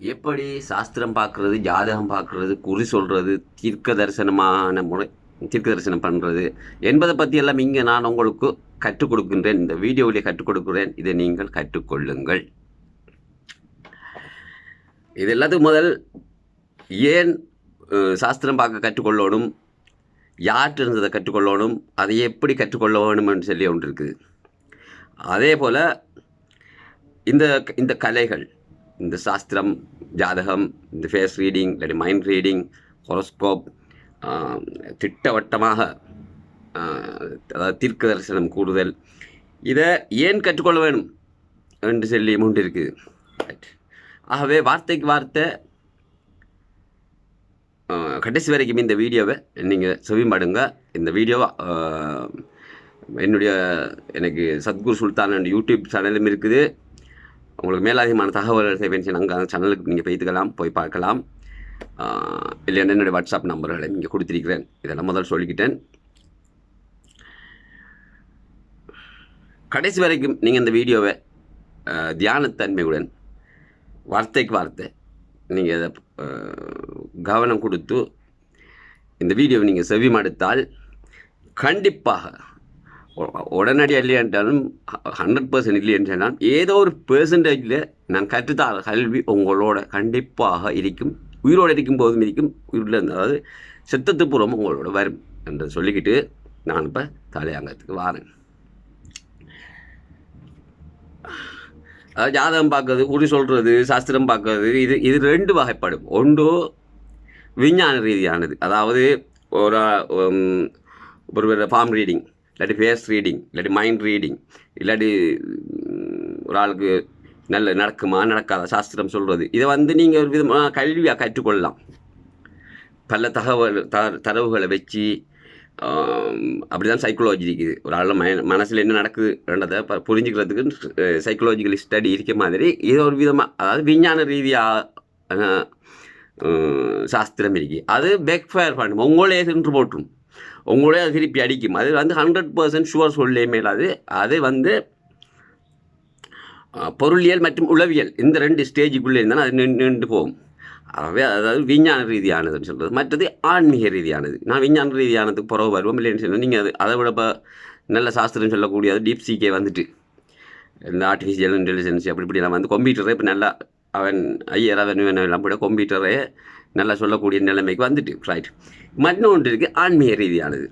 எப்படி சாஸ்திரம் பார்க்குறது ஜாதகம் பார்க்குறது குறி சொல்கிறது தீர்க்க தரிசனமான முறை தீர்க்க தரிசனம் பண்ணுறது என்பதை பற்றி எல்லாம் இங்கே நான் உங்களுக்கு கற்றுக் கொடுக்கின்றேன். இந்த வீடியோவிலே கற்றுக் கொடுக்கிறேன். இதை நீங்கள் கற்றுக்கொள்ளுங்கள். இது எல்லாத்துக்கும் முதல் ஏன் சாஸ்திரம் பார்க்க கற்றுக்கொள்ளணும்? யார்கிட்ட இருந்ததை கற்றுக்கொள்ளணும்? அதை எப்படி கற்றுக்கொள்ள வேணும்னு சொல்லி ஒன்று இருக்குது. அதே போல் இந்த இந்த கலைகள் இந்த சாஸ்திரம் ஜாதகம் இந்த ஃபேஸ் ரீடிங் இல்லாட்டி மைண்ட் ரீடிங் ஹொரோஸ்கோப் திட்டவட்டமாக அதாவது தீர்க்க தரிசனம் கூடுதல். இதை ஏன் கற்றுக்கொள்ள வேணும் என்று சொல்லி மூன்று இருக்குது ரைட் ஆகவே வார்த்தைக்கு வார்த்தை கடைசி வரைக்கும் இந்த வீடியோவை நீங்கள் செவிமடுங்க இந்த வீடியோவை என்னுடைய எனக்கு சத்குரு சுல்தான் யூடியூப் சேனலும் இருக்குது. உங்களுக்கு மேலதிகமான தகவல்கள் தேவைன்னு அங்கே அந்த சேனலுக்கு நீங்கள் போய்த்துக்கலாம் போய் பார்க்கலாம். இல்லை இல்லைன்னா என்னுடைய வாட்ஸ்அப் நம்பர்களை இங்கே கொடுத்துருக்கிறேன். இதெல்லாம் முதல் சொல்லிக்கிட்டேன். கடைசி வரைக்கும் நீங்கள் இந்த வீடியோவை தியானத்தன்மையுடன் வார்த்தைக்கு வார்த்தை நீங்கள் அதை கவனம் கொடுத்து இந்த வீடியோவை நீங்கள் செவிமடுத்தால் கண்டிப்பாக உடனடியாக இல்லையென்றாலும் ஹண்ட்ரட் பர்சன்ட் இல்லையென்றாலும் ஏதோ ஒரு பெர்சன்டேஜில் நான் கற்றுத்தார கல்வி உங்களோட கண்டிப்பாக இருக்கும். உயிரோடு இருக்கும் போதும் இருக்கும். உயிரில் அதாவது சித்தத்து பூர்வம் உங்களோட வரும் என்று சொல்லிக்கிட்டு நான் இப்போ தலையாங்கத்துக்கு வாரேன். அதாவது ஜாதகம் பார்க்கறது குறி சொல்கிறது சாஸ்திரம் பார்க்கறது இது இது ரெண்டு வகைப்படும். ஒன்று விஞ்ஞான ரீதியானது. அதாவது ஒரு ஒரு ஃபார்ம் ரீடிங் இல்லாட்டி ஃபேஸ் ரீடிங் இல்லாட்டி மைண்ட் ரீடிங் இல்லாட்டி ஒரு ஆளுக்கு நல்ல நடக்குமா நடக்காத சாஸ்திரம் சொல்கிறது இதை வந்து நீங்கள் ஒரு விதமாக கல்வியாக கற்றுக்கொள்ளலாம். பல தகவல் த தரவுகளை வச்சு அப்படி தான் சைக்காலஜி இருக்குது. ஒரு ஆள் ம மனசில் என்ன நடக்குதுன்றதை ப புரிஞ்சுக்கிறதுக்கு சைக்காலஜிக்கல் ஸ்டடி இருக்க மாதிரி இது ஒரு விதமாக அதாவது விஞ்ஞான ரீதியாக சாஸ்திரம் இருக்குது அது பேக்ஃபயர் பண்ணும்? உங்களே சென்று போட்டுரும் உங்களே அது திருப்பி அடிக்கும். அது வந்து ஹண்ட்ரட் பர்சன்ட் ஷுவர் சொல்லே மேலாது அது. வந்து பொருளியல் மற்றும் உளவியல். இந்த ரெண்டு ஸ்டேஜுக்குள்ளே இருந்தாலும் அது நின்று நின்று போகும். ஆகவே அதாவது விஞ்ஞான ரீதியானதுன்னு சொல்கிறது மற்றது ஆன்மீக ரீதியானது. நான் விஞ்ஞான ரீதியானதுக்கு புறவு வருவோம் இல்லைன்னு சொன்னால் நீங்கள் அது அதை விட இப்போ நல்ல சாஸ்திரம் சொல்லக்கூடிய அது டீப் வந்துட்டு. இந்த ஆர்டிஃபிஷியல் இன்டெலிஜென்ஸ் அப்படி இப்படிலாம் வந்து கம்ப்யூட்டரே இப்போ நல்லா அவன் ஐயர் அவன் இவன் எல்லாம் கூட கம்ப்யூட்டரே நல்லா சொல்லக்கூடிய நிலைமைக்கு வந்துட்டு. ரைட் மற்றொன்று இருக்குது ஆன்மீக ரீதியானது.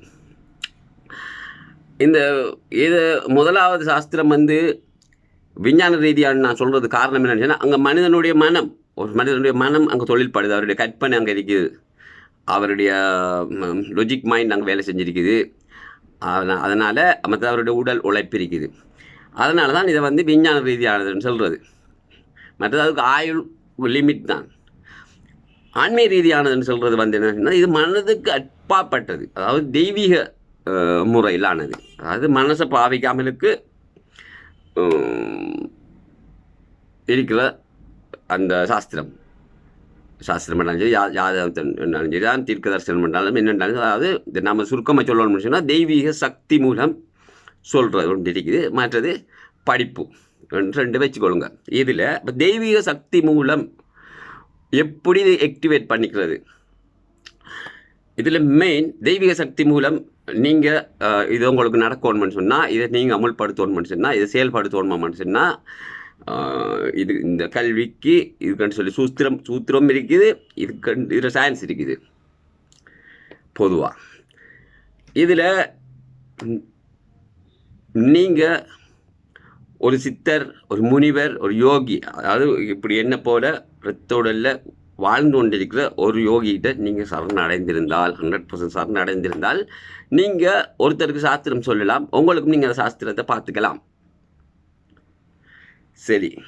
இந்த இது முதலாவது சாஸ்திரம் வந்து விஞ்ஞான ரீதியான நான் சொல்கிறது காரணம் என்னென்னு சொன்னால் அங்கே மனிதனுடைய மனம் ஒரு மனிதனுடைய மனம் அங்கே தொழில்படுது அவருடைய கற்பனை அங்கே இருக்குது. அவருடைய லொஜிக் மைண்ட் அங்கே வேலை செஞ்சிருக்குது. அதனால் மற்ற அவருடைய உடல் உழைப்பு இருக்குது. அதனால தான் இதை வந்து விஞ்ஞான ரீதியானதுன்னு சொல்கிறது மற்றது அதுக்கு ஆயுள் லிமிட் தான். ஆன்மீக ரீதியானதுன்னு சொல்கிறது வந்து என்னன்னா இது மனதுக்கு அப்பாற்பட்டது. அதாவது தெய்வீக முறையிலானது. அதாவது மனசை பாவிக்காமலுக்கு இருக்கிற அந்த சாஸ்திரம். சாஸ்திரம் பண்ணாலும் சரி யா யாதம் பண்ணாலும் சரி தான் தீர்க்க தரிசனம் பண்ணாலும் என்னென்னாலும் அதாவது நம்ம சுருக்கமாக சொல்லணும்னு சொன்னால் தெய்வீக சக்தி மூலம் சொல்கிறது ஒன்று இருக்குது. மற்றது படிப்பு. ரெண்டு ரெண்டு வச்சுக்கொள்ளுங்க. இதில் இப்போ தெய்வீக சக்தி மூலம் எப்படி ஆக்டிவேட் பண்ணிக்கிறது? இதில் மெயின் தெய்வீக சக்தி மூலம் நீங்கள் இது உங்களுக்கு நடக்கணும்னு சொன்னால் இதை நீங்கள் அமுல்படுத்தணும்னு சொன்னால் இதை செயல்படுத்தணுமான்னு சொன்னால் இது இந்த கல்விக்கு இதுக்குன்னு சொல்லி சூத்திரம் சூத்திரம் இருக்குது இதுக்கு இதில் சயின்ஸ் இருக்குது. பொதுவாக இதில் நீங்கள் ஒரு சித்தர் ஒரு முனிவர் ஒரு யோகி அதாவது இப்படி என்ன போல ரத்தோடல்ல வாழ்ந்து கொண்டிருக்கிற ஒரு யோகிகிட்ட நீங்கள் சரணடைந்திருந்தால் ஹண்ட்ரட் பர்சன்ட் சரணடைந்திருந்தால் நீங்கள் ஒருத்தருக்கு சாஸ்திரம் சொல்லலாம் உங்களுக்கும் நீங்கள் அந்த சாஸ்திரத்தை பார்த்துக்கலாம். சரி.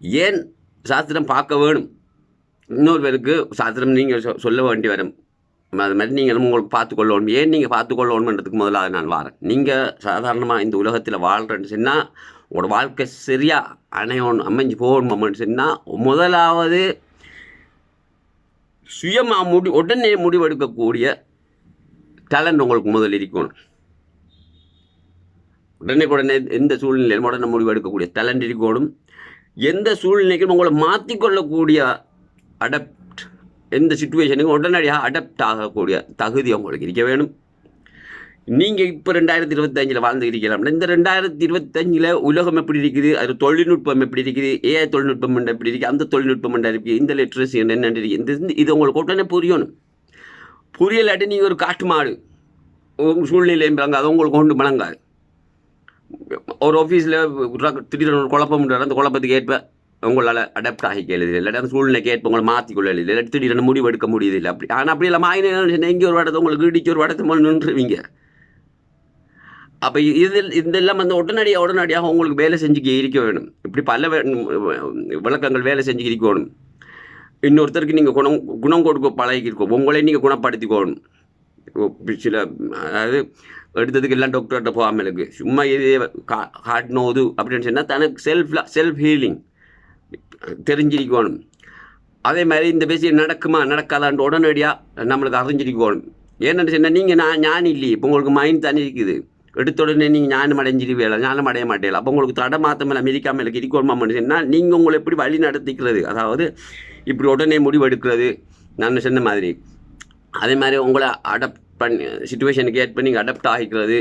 ஏன் சாஸ்திரம் பார்க்க வேணும்? இன்னொரு பேருக்கு சாஸ்திரம் நீங்கள் சொ- சொல்ல வேண்டி வரும். அது மாதிரி நீங்களும் உங்களுக்கு பார்த்துக்கொள்ளணும் ஏன் நீங்கள் பார்த்துக்கொள்ளணுன்றதுக்கு முதலாக நான் வரேன். நீங்கள் சாதாரணமாக இந்த உலகத்தில் வாழ்கிறேன்னு சொன்னால் உங்களோட வாழ்க்கை சரியாக அணையணும் அமைஞ்சு போகணுமான்னு சொன்னால் முதலாவது சுயமாக முடி உடனே முடிவெடுக்கக்கூடிய டேலண்ட் உங்களுக்கு முதல் இருக்கணும். உடனே உடனே எந்த சூழ்நிலையிலும் உடனே முடிவெடுக்கக்கூடிய டேலண்ட் இருக்கணும். எந்த சூழ்நிலைக்கும் உங்களை மாற்றிக்கொள்ளக்கூடிய அடப்ட் எந்த சுச்சுவேஷனுக்கும் உடனடியாக அடப்ட் ஆகக்கூடிய தகுதி உங்களுக்கு இருக்க வேணும். நீங்கள் இப்போ ரெண்டாயிரத்தி இருபத்தஞ்சில் வாழ்ந்து இருக்கலாம் இந்த ரெண்டாயிரத்தி இருபத்தஞ்சில் உலகம் எப்படி இருக்குது? அது தொழில்நுட்பம் எப்படி இருக்குது? ஏஐ தொழில்நுட்பம் என்ன எப்படி இருக்குது? அந்த தொழில்நுட்பம் என்ன இருக்குது இந்த லிட்ரஸி என்ன இருக்குது இந்த இந்த- இது உங்களுக்கு உடனே புரியணும். புரியலாட்டி நீங்கள் ஒரு காட்டு மாடு. உங்கள் சூழ்நிலையும் அது உங்களுக்கு கொண்டு விளங்காது. ஒரு ஆஃபீஸில் திடீர்னு ஒரு குழப்பம் உண்டு. அந்த குழப்பத்துக்கு ஏற்ப உங்களால் அடாப்ட் ஆகி எழுது இல்லாட்டி அந்த சூழ்நிலைக்கு ஏற்ப உங்களை மாற்றிக்கொள்ள எழுது இல்லாட்டி திடீர்னு முடிவு எடுக்க முடியுது இல்லை அப்படி ஆனால் அப்படி இல்லை. மாயினா எங்கே ஒரு இடத்த உங்களுக்கு இடிச்சு ஒரு இடத்த மேலே நின்றுவீங்க அப்போ இதில் இதெல்லாம் வந்து உடனடியாக உடனடியாக உங்களுக்கு வேலை செஞ்சுக்க இருக்க வேணும். இப்படி பல விளக்கங்கள் வேலை செஞ்சு இருக்கணும் இன்னொருத்தருக்கு நீங்கள் குணம் குணம் கொடுக்க பழகிருக்கோம் உங்களே நீங்கள் குணப்படுத்திக்கணும். சில அதாவது எடுத்ததுக்கு எல்லாம் டாக்டர்கிட்ட போகாமல் இருக்குது சும்மா இது ஹார்ட் நோது அப்படின்னு சொன்னால் தனக்கு செல்ஃப் செல்ஃப் ஹீலிங் தெரிஞ்சிருக்கணும் அதே மாதிரி இந்த பேசி நடக்குமா நடக்காதான்ட்டு உடனடியாக நம்மளுக்கு அறிஞ்சிருக்கணும் ஏன்னு சொன்னால் நீங்கள் நான் ஞானி இல்லையே இப்போ உங்களுக்கு மைண்ட் தானே இருக்குது. எடுத்த உடனே நீங்கள் ஞானம் அடைஞ்சிருவீங்களா ஞானம் அடைய மாட்டேல அப்போ உங்களுக்கு தடை மாற்ற மேலே அமெரிக்கா மேலே கிரிக்கோர்மா சொன்னால் நீங்கள் உங்களை எப்படி வழி நடத்திக்கிறது? அதாவது இப்படி உடனே முடிவு எடுக்கிறது நான் சொன்ன மாதிரி. அதே மாதிரி உங்களை அடாப்ட் பண்ணி சுச்சுவேஷனுக்கு ஏற்ப நீங்கள் அடாப்ட் ஆகிக்கிறது.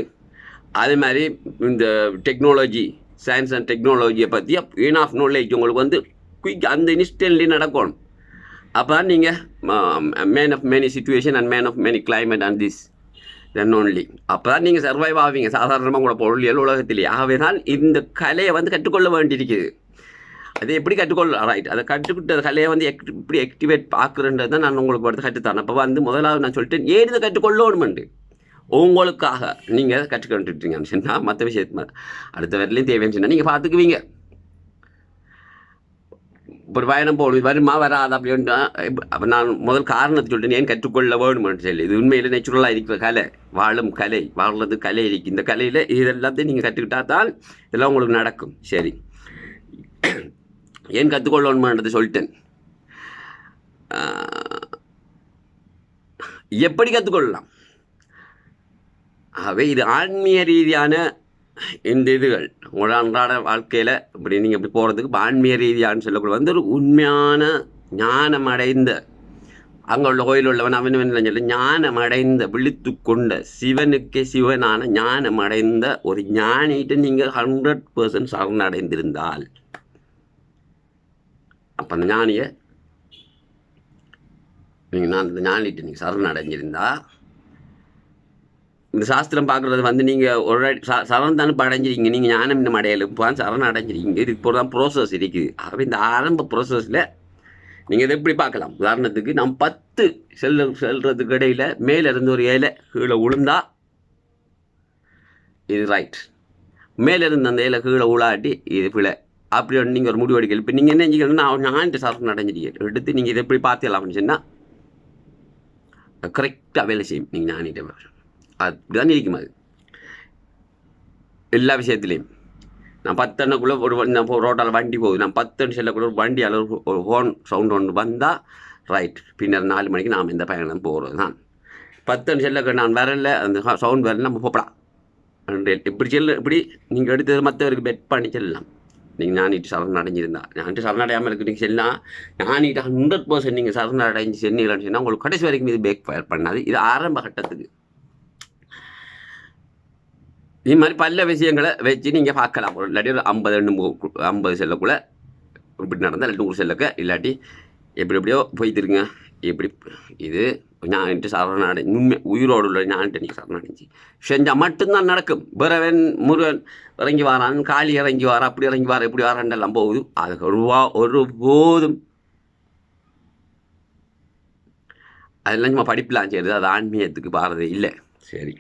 அதே மாதிரி இந்த டெக்னாலஜி சயின்ஸ் அண்ட் டெக்னாலஜியை பற்றி ஏன் ஆஃப் நாலேஜ் உங்களுக்கு வந்து குயிக் அந்த இன்ஸ்டன்ட்லி நடக்கணும். அப்போ நீங்கள் man of many situation and man of many climate and this then only அப்போ தான் நீங்கள் சர்வைவ் ஆவீங்க சாதாரணமாக உங்களோட பொருளியல் உலகத்திலே. ஆகவே தான் இந்த கலையை வந்து கற்றுக்கொள்ள வேண்டியிருக்குது. அதை எப்படி கற்றுக்கொள்ள ரைட் அதை கற்றுக்கிட்ட கலையை வந்து எப்படி ஆக்டிவேட் பார்க்குறன்றது தான் நான் உங்களுக்கு வந்து கற்றுத்தரேன். அப்போ வந்து முதலாவது நான் சொல்லிட்டேன் ஏன் இதை கற்றுக்கொள்ளணுமெண்டு உங்களுக்காக நீங்கள் கற்றுக்கொண்டுட்டீங்கன்னு சொன்னால் மற்ற விஷயத்து அடுத்த வரலையும் தேவைன்னு சொன்னால் நீங்கள் பார்த்துக்குவீங்க. ஒரு பயணம் போகணும் வருமா வராது அப்படின்னா அப்போ நான் முதல் காரணத்தை சொல்லிட்டு ஏன் கற்றுக்கொள்ள வேணும்னு சொல்லி. இது உண்மையில் நேச்சுரலாக இருக்கிற கலை. வாழும் கலை வாழ்றது கலை இருக்கு. இந்த கலையில் இதெல்லாத்தையும் நீங்கள் கற்றுக்கிட்டா தான் இதெல்லாம் உங்களுக்கு நடக்கும். சரி. ஏன் கற்றுக்கொள்ளணுமான்றதை சொல்லிட்டேன். எப்படி கற்றுக்கொள்ளலாம்? ஆகவே இது ஆன்மீக ரீதியான இந்த இதுகள் உங்களோட அன்றாட வாழ்க்கையில் இப்படி நீங்கள் இப்படி போகிறதுக்கு ஆன்மீக ரீதியான்னு சொல்லக்கூட வந்து ஒரு உண்மையான ஞானம் அடைந்த அங்கே உள்ள கோயில் உள்ளவன் அவன் அவன் சொல்லி ஞானம் அடைந்த விழித்து கொண்ட சிவனுக்கே சிவனான ஞானம் அடைந்த ஒரு ஞானிகிட்ட நீங்கள் ஹண்ட்ரட் பர்சன்ட் சரணடைந்திருந்தால் அப்போ அந்த ஞானியை நீங்கள் நான் அந்த ஞானிகிட்ட நீங்கள் சரணடைஞ்சிருந்தால் இந்த சாஸ்திரம் பார்க்குறது வந்து நீங்கள் ஒரு அடி- ச சரணம் தானே இப்போ அடைஞ்சிருக்கீங்க நீங்கள் ஞானம் இன்னும் அடையலை இப்போ தான் அடைஞ்சிருக்கீங்க. இது இப்போ தான் ப்ரோசஸ் இருக்குது. ஆகவே இந்த ஆரம்ப ப்ரோசஸில் நீங்கள் இதை எப்படி பார்க்கலாம்? உதாரணத்துக்கு நம்ம பத்து செல்ல செல்றதுக்கு இடையில் மேலே இருந்து ஒரு இலை கீழே உளுந்தா இது ரைட் மேலே இருந்து அந்த இலை கீழே உளாட்டி இது பிழை. அப்படி ஒன்று நீங்கள் ஒரு முடிவு எடுக்கல இப்போ நீங்கள் என்ன செஞ்சீங்கன்னா நான் ஞானிட்டு சரணம் அடைஞ்சிருக்கீங்க எடுத்து நீங்கள் இதை எப்படி பார்த்துக்கலாம்னு சொன்னால் கரெக்டாக வேலை செய்யும். நீங்கள் அதுதான் இருக்கும் அது. எல்லா விஷயத்துலையும். நான் பத்தெண்ணக்குள்ளே ஒரு நான் ரோட்டால் வண்டி போகுது. நான் பத்தெண்ணு செல்லக்குள்ள ஒரு வண்டி அளவு ஒரு ஹோன் சவுண்ட் ஒன்று வந்தால் ரைட் பின்னர் நாலு மணிக்கு நாம் இந்த பயணம் போகிறது தான் பத்தெண்ணு செல்லக்கு நான் வரல அந்த சவுண்ட் வரல நம்ம போகலாம் இப்படி செல்ல இப்படி நீங்கள் எடுத்தது மற்றவருக்கு பெட் பண்ணி செல்லலாம். நீங்கள் ஞானிட்டு சரண் அடைஞ்சிருந்தா. ஞானிட்டு சரணடையாமல் இருக்கு நீங்கள் செல்லாம் ஞானிட்டு ஹண்ட்ரட் பர்சன்ட் நீங்கள் சரண் அடைஞ்சு சொன்னால் உங்களுக்கு கடைசி வரைக்கும் இது பேக் ஃபயர் பண்ணாது. இது ஆரம்ப கட்டத்துக்கு. இது மாதிரி பல விஷயங்களை வச்சு நீங்கள் பார்க்கலாம். இல்லாட்டி ஒரு ஐம்பது ரெண்டு ஐம்பது செல்லக்குள்ளே இப்படி நடந்தால் இல்லாட்டி நூறு செல்லக்க இல்லாட்டி எப்படி எப்படியோ போய்த்திருங்க. இப்படி இது ஞான்ட்டு சரணடை உண்மை உயிரோடு உள்ள ஞான்ட்டு நீங்கள் சரணடைஞ்சு. செஞ்சால் மட்டும்தான் நடக்கும். பிறவன் முருகன் இறங்கி வாரான் காளி இறங்கி வாரா அப்படி இறங்கி வாரா இப்படி வாராண்டெல்லாம் போகுது. அது ஒருவா ஒரு போதும். அதெல்லாம் சும்மா படிப்பெலாம் செய்யுது அது ஆன்மீகத்துக்கு பாரது இல்லை. சரி.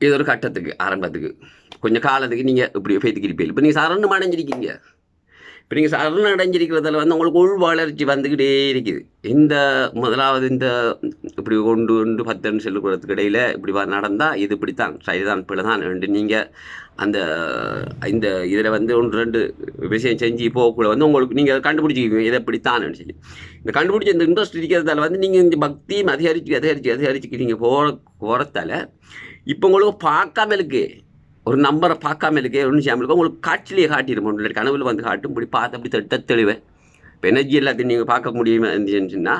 இது ஒரு கட்டத்துக்கு ஆரம்பத்துக்கு. கொஞ்சம் காலத்துக்கு நீங்கள் இப்படி பேத்துக்கிருப்பீங்க. இப்போ நீங்கள் சரணம் அடைஞ்சிருக்கீங்க. இப்போ நீங்கள் சரணம் அடைஞ்சிருக்கிறதுல வந்து உங்களுக்கு உள் வளர்ச்சி வந்துக்கிட்டே இருக்குது. இந்த முதலாவது இந்த இப்படி கொண்டு கொண்டு பத்தெண்டு செல்லுக்குறதுக்கு இடையில் இப்படி நடந்தால் இது இப்படித்தான் சரிதான் பிள்ளைதான் ரெண்டு நீங்கள் அந்த இந்த இதில் வந்து ஒன்று ரெண்டு விஷயம் செஞ்சு போகக்குள்ள வந்து உங்களுக்கு நீங்கள் கண்டுபிடிச்சிக்குவீங்க இதை இப்படித்தான் சொல்லி. இந்த கண்டுபிடிச்ச இந்த இன்ட்ரெஸ்ட் இருக்கிறதால வந்து நீங்கள் இந்த பக்தியும் அதிகரிச்சு அதிகரிச்சு அதிகரிச்சுக்கு நீங்கள் போகிற போகிறதால இப்போ உங்களுக்கு பார்க்காம இருக்கு ஒரு நம்பரை பார்க்காம இருக்கே ஒன்றும் செய்யாமல் இருக்க உங்களுக்கு காட்சிலேயே காட்டிடும் உங்களுடைய கனவுல வந்து காட்டும் இப்படி பார்த்து அப்படி திட்ட தெளிவேன் இப்போ எனர்ஜி எல்லாத்தையும் நீங்கள் பார்க்க முடியுமா இருந்துச்சுன்னா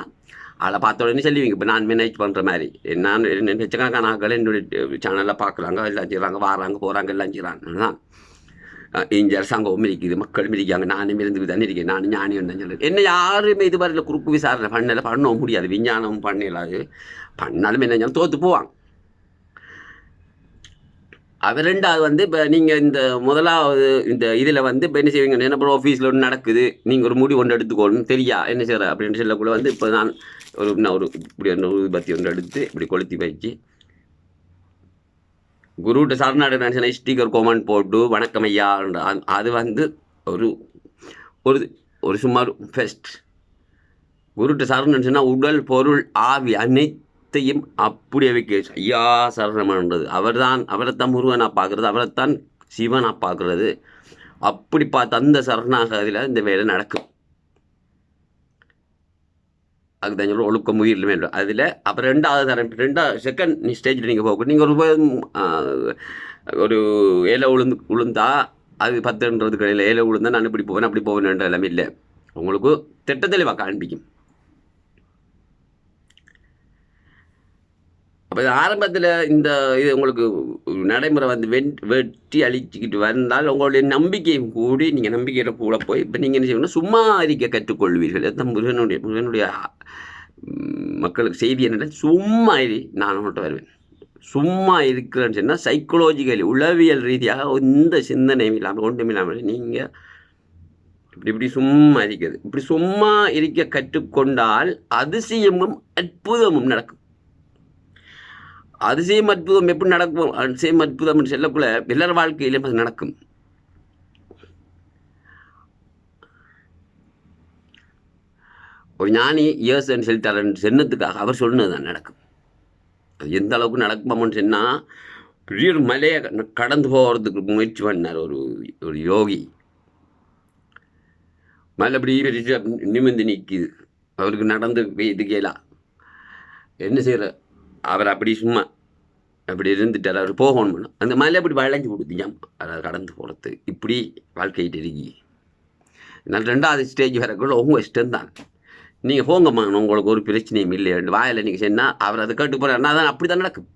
அதில் பார்த்த உடனே சொல்லுவீங்க இப்போ நான் மேனேஜ் பண்ணுற மாதிரி. நான் லட்சக்கணக்கான ஆக்கள் என்னுடைய சேனலில் பார்க்குறாங்க எல்லாம் செய்கிறாங்க வராங்க போகிறாங்க எல்லாம் செய்கிறாங்க தான் இங்கே அரசாங்கம் இருக்குது மக்கள் மிதிக்காங்க நானும் இருந்து தானே இருக்கேன் நானும் ஞானியும் தான் சொல்லு என்ன யாருமே இது மாதிரில குறுக்கு விசாரணை பண்ணலை பண்ணவும் முடியாது விஞ்ஞானம் பண்ணலாது பண்ணாலும் என்ன தோற்று போவாங்க. அது ரெண்டாவது வந்து இப்போ நீங்கள் இந்த முதலாவது இந்த இதில் வந்து இப்போ என்ன செய்வீங்க? என்ன அப்புறம் ஆஃபீஸில் ஒன்று நடக்குது. நீங்கள் ஒரு முடிவு ஒன்று எடுத்துக்கோணும் தெரியா? என்ன செய்கிற அப்படின்னு சொல்லக்குள்ள வந்து இப்போ நான் ஒரு நான் ஒரு இப்படி ஒன்று ஊதுபத்தி ஒன்று எடுத்து இப்படி கொளுத்தி வச்சு குருட்ட சரணாடு நினச்சினா ஸ்டிக்கர் கோமன் போட்டு வணக்கம் ஐயா அது- அது வந்து ஒரு ஒரு ஒரு சுமார் ஃபெஸ்ட் குருட்ட சரணம் நினச்சுன்னா உடல் பொருள் ஆவி அனைத்தையும் அப்படியே வைக்க ஐயா சர்ணமான்றது அவர் தான் அவரைத்தான் முருகனாக பார்க்குறது அவரைத்தான் சிவனாக பார்க்குறது. அப்படி பார்த்து அந்த சரணாகதியில் இந்த வேலை நடக்கும். அதுக்கு தான் சொல்ல ஒழுக்கம் உயிரில் வேண்டும் அதில் அப்புறம் ரெண்டாவது தரம் ரெண்டாவது செகண்ட் ஸ்டேஜில் நீங்கள் போக நீங்கள் ஒரு ஒரு இலை உளுந்து உளுந்தா அது பத்துன்றது கடையில் இலை உளுந்தா நான் இப்படி போவேன் அப்படி போவேன்ன்ற எல்லாமே இல்லை. உங்களுக்கு திட்டத்தெளிவாக காண்பிக்கும். அப்போ ஆரம்பத்தில் இந்த இது உங்களுக்கு நடைமுறை வந்து வெண் வெட்டி அழிச்சிக்கிட்டு வந்தால் உங்களுடைய நம்பிக்கையும் கூடி நீங்கள் நம்பிக்கையில் கூட போய் இப்போ நீங்கள் என்ன செய்யணும்? சும்மா இருக்க கற்றுக்கொள்வீர்கள். எத்தனை முருகனுடைய முருகனுடைய மக்களுக்கு செய்தி என்ன சும்மா இரு நான் உங்கள்கிட்ட வருவேன். சும்மா இருக்கிறேன்னு சொன்னால் சைக்கலாஜிக்கலி உளவியல் ரீதியாக எந்த சிந்தனையும் இல்லாமல் ஒன்றும் இல்லாமல் நீங்கள் இப்படி இப்படி சும்மா இருக்கிறது. இப்படி சும்மா இருக்க கற்றுக்கொண்டால் அதிசயமும் அற்புதமும் நடக்கும். அதிசயம் அற்புதம் எப்படி நடக்கும்? அதிசயம் அற்புதம் சொல்லக்குள்ள எல்லார் வாழ்க்கையிலும் அது நடக்கும். ஒரு ஞானி இயேசுன்னு சொல்லிட்டாரன்னு சொன்னதுக்காக அவர் சொன்னது தான் நடக்கும். அது எந்த அளவுக்கு நடக்குமான்னு சொன்னால் பெரிய ஒரு மலையை கடந்து போகிறதுக்கு முயற்சி பண்ணார் ஒரு ஒரு யோகி. மலை அப்படி பெரிய நிமிந்து நிற்கிது அவருக்கு நடந்து இது கேலாம் என்ன செய்கிற அவர் அப்படி சும்மா அப்படி இருந்துட்டார். அவர் போகணும் அந்த மலை அப்படி வளைஞ்சு கொடுத்தியாம் அதை கடந்து போகிறது இப்படி வாழ்க்கையிட்டு இருக்கி நான் ரெண்டாவது ஸ்டேஜ் வரக்குள்ள உங்கள் இஷ்டம் தான். நீங்கள் போங்கம்மா உங்களுக்கு ஒரு பிரச்சனையும் இல்லை. வாயில் நீங்கள் சொன்னால் அவர் அதை கேட்டு போகிறாருன்னா அதான் அப்படி தான் நடக்கும்.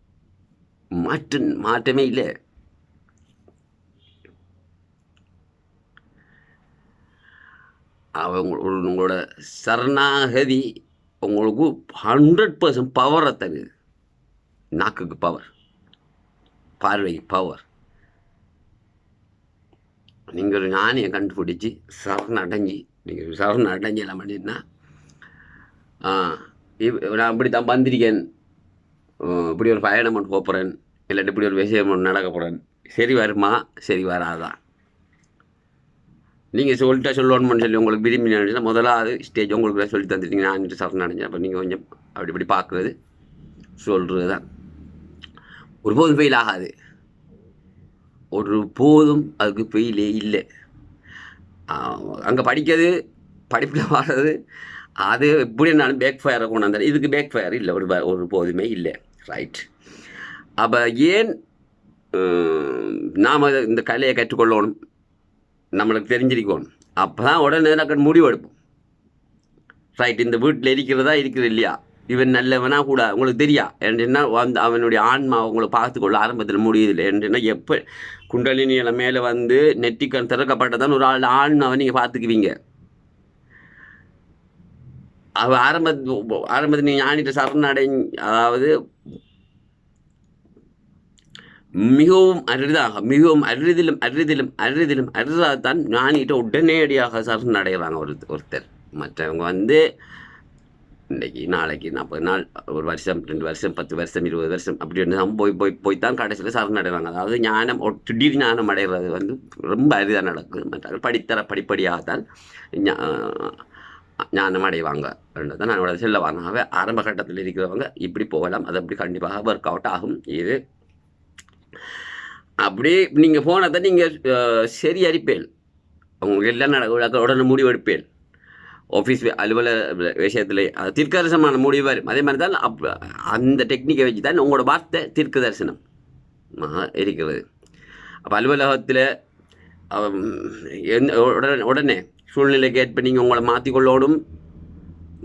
மாற்று மாற்றமே இல்லை. அவங்க உங்களோட சரணாகதி உங்களுக்கு ஹண்ட்ரட் பர்சன்ட் பவரை தருது. நாக்குக்கு பவர் பார்வை பவர் நீங்கள் ஒரு ஞானியை கண்டுபிடிச்சி சரண் அடைஞ்சி நீங்கள் சரண் அடைஞ்சி எல்லாம் பண்ணிட்டுனா நான் இப்படி தான் வந்திருக்கேன் இப்படி ஒரு பயணம் ஒன்று போகிறேன் இல்லாட்டி இப்படி ஒரு விஷயம் ஒன்று நடக்க போகிறேன் சரி வருமா சரி வராதான் நீங்கள் சொல்லிட்டா சொல்லணும்னு சொல்லி உங்களுக்கு விரும்பி நினைச்சா முதலாவது ஸ்டேஜ் உங்களுக்கு சொல்லி தந்துட்டீங்க நான் இன்று சரண் அடைஞ்சேன் அப்போ நீங்கள் கொஞ்சம் அப்படி இப்படி பார்க்குறது சொல்கிறது தான் ஒருபோதும் ஃபெயில் ஆகாது ஒரு போதும் அதுக்கு ஃபெயிலே இல்லை. அங்கே படிக்கிறது படிப்பில் வர்றது அது எப்படி என்னாலும் பேக் ஃபயரை கொண்டு வந்தார். இதுக்கு பேக் ஃபயர் இல்லை. ஒரு ஒரு போதுமே இல்லை. ரைட் அப்போ ஏன் நாம் இந்த கலையை கற்றுக்கொள்ளணும்? நம்மளுக்கு தெரிஞ்சிருக்கணும். அப்போ தான் உடனே நான் முடிவு எடுப்போம் ரைட் இந்த வீட்டில் இருக்கிறதா இருக்கிறது இல்லையா? இவன் நல்லவனா கூட உங்களுக்கு தெரியா? என்றுன்னா வந்து அவனுடைய ஆன்மா உங்களை பார்த்துக்கொள்ள ஆரம்பத்தில் முடியுதில்லை என்றுன்னா எப்போ குண்டலினியில் மேலே வந்து நெட்டிக்கண் திறக்கப்பட்டதான் ஒரு ஆள் ஆன்மாவை நீங்கள் பார்த்துக்குவீங்க. அவ ஆரம்ப ஆரம்பத்தில் நீங்கள் ஞானிட்ட சரணடை அதாவது மிகவும் அரிதாக மிகவும் அரிதிலும் அரிதிலும் அரிதிலும் அரிதாகத்தான் ஞானிகிட்ட உடனடியாக சரணடைகிறாங்க ஒரு ஒருத்தர். மற்றவங்க வந்து இன்றைக்கி நாளைக்கு நாற்பது நாள் ஒரு வருஷம் ரெண்டு வருஷம் பத்து வருஷம் இருபது வருஷம் அப்படி தான். போய் போய் போய் தான் கடைசியில் சரணடைவாங்க அதாவது ஞானம் திடீர் ஞானம் அடைகிறது வந்து ரொம்ப அரிதாக நடக்குது. மற்ற படித்தர படிப்படியாகத்தான் தான் ஞானம் அடைவாங்க. தான் நான் உங்களை சொல்ல வரேன். ஆரம்ப கட்டத்தில் இருக்கிறவங்க இப்படி போகலாம். அது அப்படி கண்டிப்பாக ஒர்க் அவுட் ஆகும். இது அப்படியே நீங்கள் போனதை நீங்கள் சரி அறிப்பேன் உங்களுக்கு எல்லாம் நடக்க உடனே முடிவெடுப்பேன் ஆஃபீஸ் அலுவலக விஷயத்தில் அது தீர்க்கதரிசனமான முடிவு வரும். அதே மாதிரி தான் அப் அந்த டெக்னிக்கை வச்சு தான் உங்களோட வார்த்தை தீர்க்க தரிசனம் இருக்கிறது. அப்போ அலுவலகத்தில் எந்த உடனே உடனே சூழ்நிலைக்கு ஏற்ப நீங்கள் உங்களை மாற்றிக்கொள்ளோடும்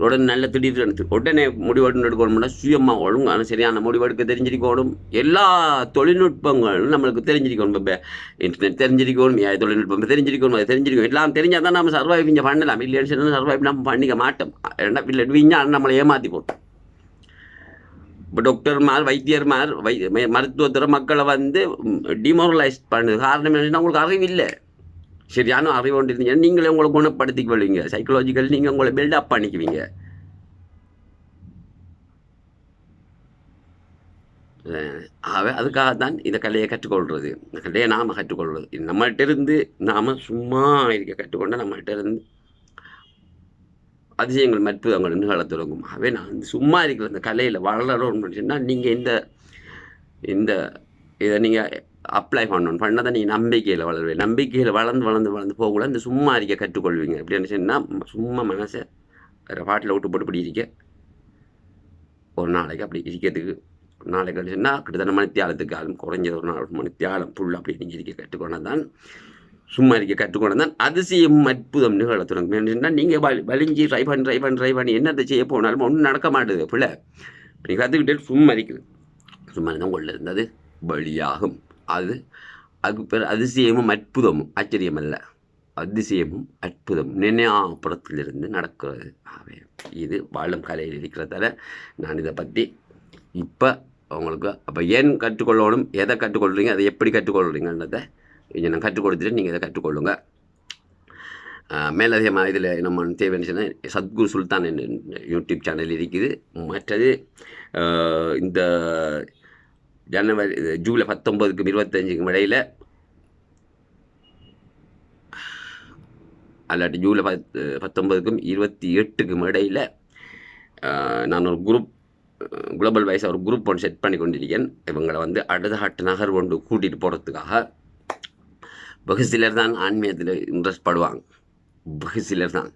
உடனே நல்ல திடீர்னு உடனே முடிவெடுத்து எடுக்கணும்னா சுயமாக ஒழுங்கான சரியான முடிவெடுக்க தெரிஞ்சிருக்கணும். எல்லா தொழில்நுட்பங்களும் நம்மளுக்கு தெரிஞ்சிருக்கணும் இப்போ இன்டர்நெட் தெரிஞ்சிருக்கணும் ஏ தொழில்நுட்பம் தெரிஞ்சிருக்கணும் அது தெரிஞ்சிருக்கணும். எல்லாம் தெரிஞ்சால் தான் நம்ம சர்வைவ் இங்கே பண்ணலாம். இல்லைன்னு சொன்னால் சர்வைவ் நம்ம பண்ணிக்க மாட்டோம். ஏன்னா இல்லை விஞ்ஞானம் நம்மளை ஏமாற்றி போட்டோம் இப்போ டாக்டர்மார் வைத்தியர்மார் வை மருத்துவத்துறை மக்களை வந்து டிமோரலைஸ் பண்ணுது. காரணம் என்னன்னா உங்களுக்கு அறிவு இல்லை. சரியான அறிவு கொண்டு இருந்தீங்கன்னா நீங்களே உங்களை குணப்படுத்திக் கொள்வீங்க சைக்கலாஜிக்கல் நீங்கள் உங்களை பில்டப் பண்ணிக்குவீங்க. ஆக அதுக்காகத்தான் இந்த கலையை கற்றுக்கொள்வது இந்த கலையை நாம் கற்றுக்கொள்வது. நம்மள்கிட்ட இருந்து நாம் சும்மா இருக்க கற்றுக்கொண்ட நம்மள்கிட்ட இருந்து அதிசயங்கள் அற்புதங்கள் நிகழத் தொடங்கும். ஆகவே நான் வந்து சும்மா இருக்கிற இந்த கலையில் வளரணும்னு சொன்னால் நீங்கள் இந்த இந்த இதை நீங்கள் அப்ளை பண்ணணும். பண்ணதை நீங்கள் நம்பிக்கையில் வளருவேன் நம்பிக்கையில் வளர்ந்து வளர்ந்து வளர்ந்து போகக்கூடாது இந்த சும்மா இருக்க கற்றுக்கொள்வீங்க. அப்படின்னு சொன்னால் சும்மா மனசை வேறு பாட்டில் விட்டு போட்டு இப்படி இருக்க. ஒரு நாளைக்கு அப்படி இருக்கிறதுக்கு ஒரு நாளைக்கு கழிச்சுன்னா கிட்டத்தட்ட மணித்தியாலத்துக்கு ஆளும் குறைஞ்சது ஒரு நாள் மணித்தியாலம் புல் அப்படி நீங்கள் இருக்க கற்றுக்கொண்டது தான். சும்மா இருக்க கற்றுக்கொண்டு தான். அதிசயம் அற்புதம் நிகழ தொடங்கும். நீங்கள் வலி வலிஞ்சி ட்ரை பண்ணி ட்ரை பண்ணி ட்ரை பண்ணி என்னத்தை செய்ய போனாலும் ஒன்றும் நடக்க மாட்டுது. பிள்ளை. நீங்கள் கற்றுக்கிட்டே சும்மா இருக்குது சும்மா இருந்தால் உள்ளே இருந்தது வழியாகும். அது அதுக்கு பேர் அதிசயமும் அற்புதமும். ஆச்சரியம் அல்ல அதிசயமும் அற்புதம் நினையாப்புறத்திலிருந்து நடக்கிறது. ஆகவே இது வாழும் கலையில் இருக்கிறதால நான் இதை பற்றி இப்போ உங்களுக்கு அப்போ ஏன் கற்றுக்கொள்ளணும்? எதை கற்றுக்கொள்கிறீங்க அதை எப்படி கற்றுக்கொள்கிறீங்கன்றதை இங்கே நான் கற்றுக் கொடுத்துட்டு நீங்கள் இதை கற்றுக்கொள்ளுங்க. மேலதிகமாக இதில் நம்ம தேவைன்னு சத்குரு சுல்தான் யூடியூப் சேனல் இருக்குது. மற்றது இந்த ஜனவரி ஜூலை பத்தொம்பதுக்கும் இருபத்தஞ்சுக்கும் இடையில் அல்லாட்டி ஜூலை பத்து பத்தொம்பதுக்கும் இருபத்தி எட்டுக்கும் இடையில் நான் ஒரு குரூப் குளோபல் வைஸ் ஒரு குரூப் ஒன்று செட் பண்ணி கொண்டிருக்கேன். இவங்களை வந்து அடுத்த நகர் கொண்டு கூட்டிகிட்டு போகிறதுக்காக வெகு சிலர் தான் ஆன்மீகத்தில் இன்ட்ரெஸ்ட் படுவாங்க. வெகு சிலர் தான்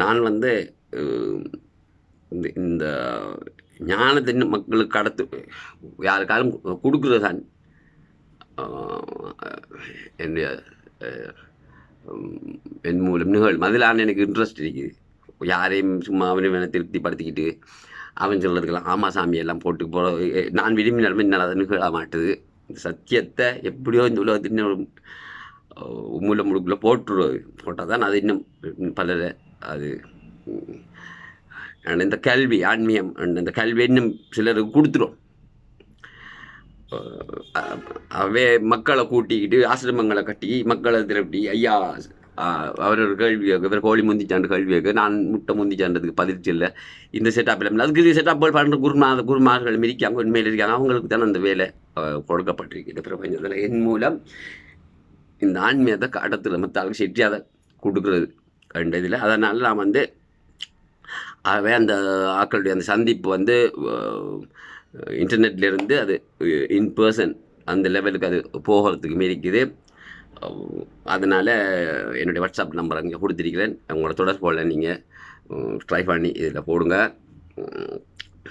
நான் வந்து இந்த இந்த ஞானத்தின் மக்களுக்கு கடத்து. யாருக்காலும் கொடுக்குறது தான். என்னுடைய என் மூலம் நிகழ். அதிலான எனக்கு இன்ட்ரெஸ்ட் இருக்குது. யாரையும் சும்மா அவனை வேணால் திருப்திப்படுத்திக்கிட்டு அவன் சொல்கிறதுக்கெல்லாம் ஆமா சாமி எல்லாம் போட்டு போகிற நான் விரும்பினாலுமே என்னால் அதை நிகழ மாட்டுது. இந்த சத்தியத்தை எப்படியோ இந்த உலகத்தின் மூலம் முழுக்குள்ளே போட்டுருவது போட்டால் தான் அது இன்னும் பலரை அது இந்த கல்வி ஆன்மீகம் and இந்த கல்வி இன்னும் சிலருக்கு கொடுத்துரும். அவே மக்களை கூட்டிக்கிட்டு ஆசிரமங்களை கட்டி மக்களை திரட்டி ஐயா ஆஹ் அவர் ஒரு கேள்வி இவர் கோழி முந்திச்சாண்டு கேள்வி கேட்க நான் முட்டை முந்திச்சாண்டதுக்கு பதிர்ச்சி இல்லை. இந்த செட்டப் இல்லை. அதுக்கு செட்டப் பண்ணுற குருமா குருமார்கள் மிரிக்காங்க உண்மையில் இருக்காங்க. அவங்களுக்கு தானே அந்த வேலை ஆஹ் கொடுக்கப்பட்டிருக்கு இந்த பிரபஞ்சத்தில் என் மூலம் இந்த ஆன்மீகத்தை கடத்தில் மற்ற ஆளுக்கு அதை கொடுக்குறது. கண்ட இதில் அதனால் நான் வந்து ஆகவே அந்த ஆக்களுடைய அந்த சந்திப்பு வந்து இன்டர்நெட்லேருந்து அது இன் பர்சன் அந்த லெவலுக்கு அது போகிறதுக்கு மீறிக்குது. அதனால் என்னுடைய வாட்ஸ்அப் நம்பர் அங்கே கொடுத்துருக்கிறேன். உங்களோட தொடர்புல நீங்கள் ட்ரை பண்ணி இதில் போடுங்க.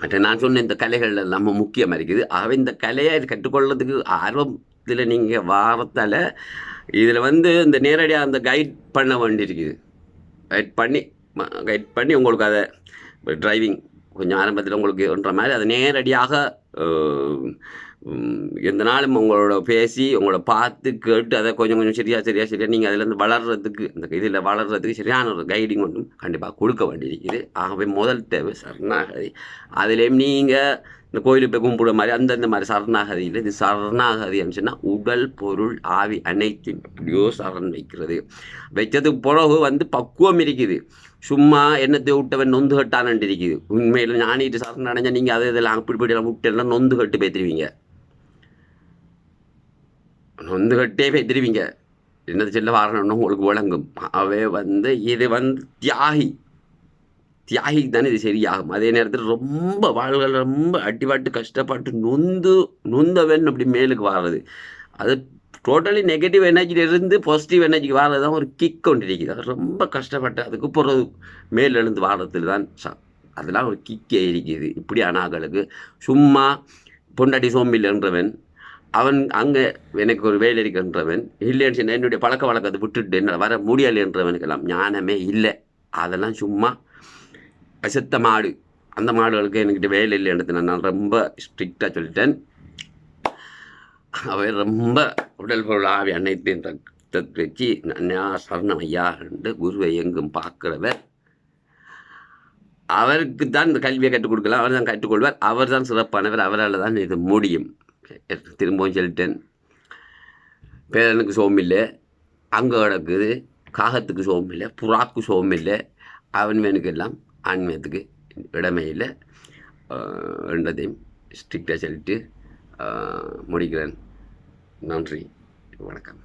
மற்ற நான் சொன்ன இந்த கலைகள் நம்ம முக்கியமாக இருக்குது. ஆகவே இந்த கலையை கற்றுக்கொள்றதுக்கு ஆர்வத்தில் நீங்கள் வாரத்தால் இதில் வந்து இந்த நேரடியாக அந்த கைட் பண்ண வேண்டியிருக்குது. கைட் பண்ணி கைட் பண்ணி உங்களுக்கு அதை டிரைவிங் கொஞ்சம் ஆரம்பத்தில் உங்களுக்கு ஒன்ற மாதிரி அதை நேரடியாக எந்த நாளும் உங்களோட பேசி உங்களோட பார்த்து கேட்டு அதை கொஞ்சம் கொஞ்சம் சரியா சரியா சரியா நீங்கள் அதிலேருந்து வளர்கிறதுக்கு இந்த இதில் வளர்கிறதுக்கு சரியான ஒரு கைடிங் ஒன்றும் கண்டிப்பாக கொடுக்க வேண்டியிருக்குது. ஆகவே முதல் தேவை சரணாகதி. அதுலேயும் நீங்கள் இந்த கோயிலுக்கு போய் கும்பிடுற மாதிரி அந்தந்த மாதிரி சரணாகதியில் இது சரணாகதி சொன்னால் உடல் பொருள் ஆவி அனைத்தையும் எப்படியோ சரண் வைக்கிறது. வச்சதுக்கு பிறகு வந்து பக்குவம் இருக்குது. சும்மா என்னத்தை விட்டவன் நொந்து கட்டானு இருக்குது. உண்மையில் ஞானிட்டு சாதனை அடைஞ்சா நீங்கள் அதை இதெல்லாம் அப்படி இப்படி எல்லாம் விட்டு நொந்து கட்டு பேத்துருவீங்க. நொந்து கட்டே பேத்துருவீங்க. என்னது செல்ல வாரணும்னு உங்களுக்கு விளங்கும். அவே வந்து இது வந்து தியாகி. தியாகிக்கு தானே இது சரியாகும். அதே நேரத்தில் ரொம்ப வாழ்கள் ரொம்ப அடிபாட்டு கஷ்டப்பட்டு நொந்து நொந்தவன் அப்படி மேலுக்கு வர்றது அது டோட்டலி நெகட்டிவ் எனர்ஜியிலிருந்து பாசிட்டிவ் எனர்ஜிக்கு வாழ தான் ஒரு கிக் கொண்டு இருக்குது. அது ரொம்ப கஷ்டப்பட்டு அதுக்கு போகிறது மேல் எழுந்து வாரத்தில் தான் ச- அதெல்லாம் ஒரு கிக்கே இருக்குது. இப்படி ஆனாக்களுக்கு சும்மா பொண்டாட்டி சோம்பில்ன்றவன் அவன் அங்கே எனக்கு ஒரு வேலை இருக்கின்றவன் இல்லைன்னு சொன்னா என்னுடைய பழக்க வழக்கத்தை விட்டுட்டு என்ன வர முடியலைன்றவனுக்கெல்லாம் ஞானமே இல்லை. அதெல்லாம் சும்மா அசுத்த மாடு. அந்த மாடுகளுக்கு என்கிட்ட வேலை இல்லைன்றது நான் ரொம்ப ஸ்ட்ரிக்டாக சொல்லிட்டேன். அவன் ரொம்ப உடல் பொருள் ஆவி அனைத்தையும் தத்து வச்சு நன்னா சரணம் ஐயா என்று குருவை எங்கும் பார்க்கிறவர். அவருக்கு தான் இந்த கல்வியை கற்றுக் கொடுக்கலாம். அவர் தான் கற்றுக்கொள்வார் அவர் தான் சிறப்பானவர். அவரால் தான் இது முடியும். திரும்பவும் சொல்லிட்டேன். பேரனுக்கு சோம் இல்லை. அங்கே கிடக்குது. காகத்துக்கு சோம் இல்லை. புறாக்கு சோம் இல்லை. அவன் வேணுக்கெல்லாம் ஆன்மீகத்துக்கு இடமே இல்லை. என்றதையும் ரெண்டதையும் ஸ்ட்ரிக்டாக சொல்லிட்டு முடிக்கிறேன். நன்றி. வணக்கம்.